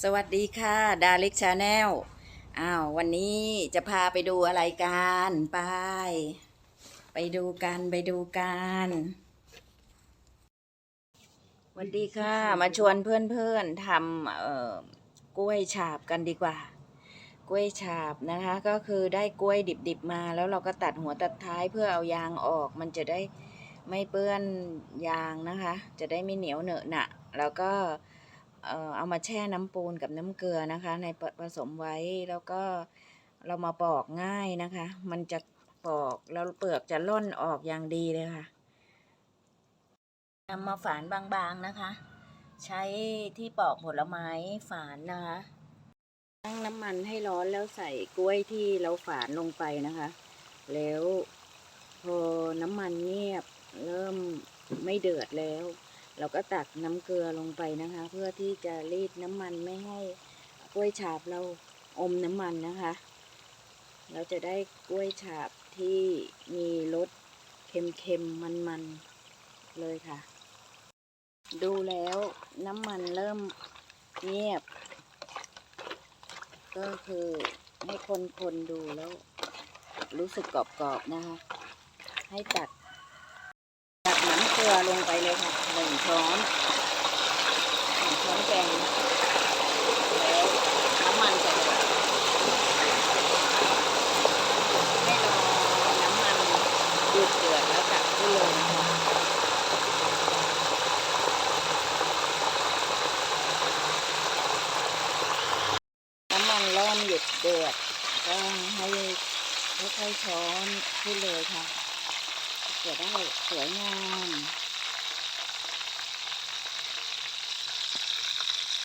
สวัสดีค่ะดาเล็กชาแนลอ้าววันนี้จะพาไปดูอะไรกันไป ไปดูกันไปดูกันสวัสดีค่ะ มาชวนเพื่อนๆทำเอ่อกล้วยฉาบกันดีกว่า กล้วยฉาบนะคะ ก็คือได้กล้วยดิบๆมาแล้วเราก็ตัดหัวตัดท้ายเพื่อเอายางออก มันจะได้ไม่เปื้อนยางนะคะ จะได้ไม่เหนียวเหนอะหนะแล้วก็เอ่อเอามาแช่น้ำปูนกับน้ำเกลือนะคะ ในผสมไว้แล้วก็เรามาปอกง่ายนะคะ มันจะปอกแล้วเปลือกจะล่นออกอย่างดีเลยค่ะนำมาฝานบางๆนะคะ ใช้ที่ปอกผลไม้ฝานนะคะตั้งน้ำมันให้ร้อนแล้วใส่กล้วยที่เราฝานลงไปนะคะ แล้วพอน้ำมันเงียบเริ่มไม่เดือดแล้ว เราก็ตักน้ำเกลือลงไปนะคะ เพื่อที่จะรีดน้ำมันไม่ให้กล้วยฉาบเราอมน้ำมันนะคะ เราจะได้กล้วยฉาบที่มีรสเค็มๆมันๆเลยค่ะ ดูแล้วน้ำมันเริ่มเงียบ ก็คือให้คนๆดูแล้ว รู้สึกกรอบๆนะคะ ให้ตักตักน้ำเกลือลงไปเลยค่ะหนึ่งช้อนหนึ่งช้อนแกงแล้วน้ำมันจะเดือดให้รอน้ำมันหยุดเดือ ดแล้วตักขึ้นเลยนะคะน้ำมันเริ่มหยุดเดือดก็ให้ค่อยๆช้อนขึ้นเลยค่ะจะได้สวยงาม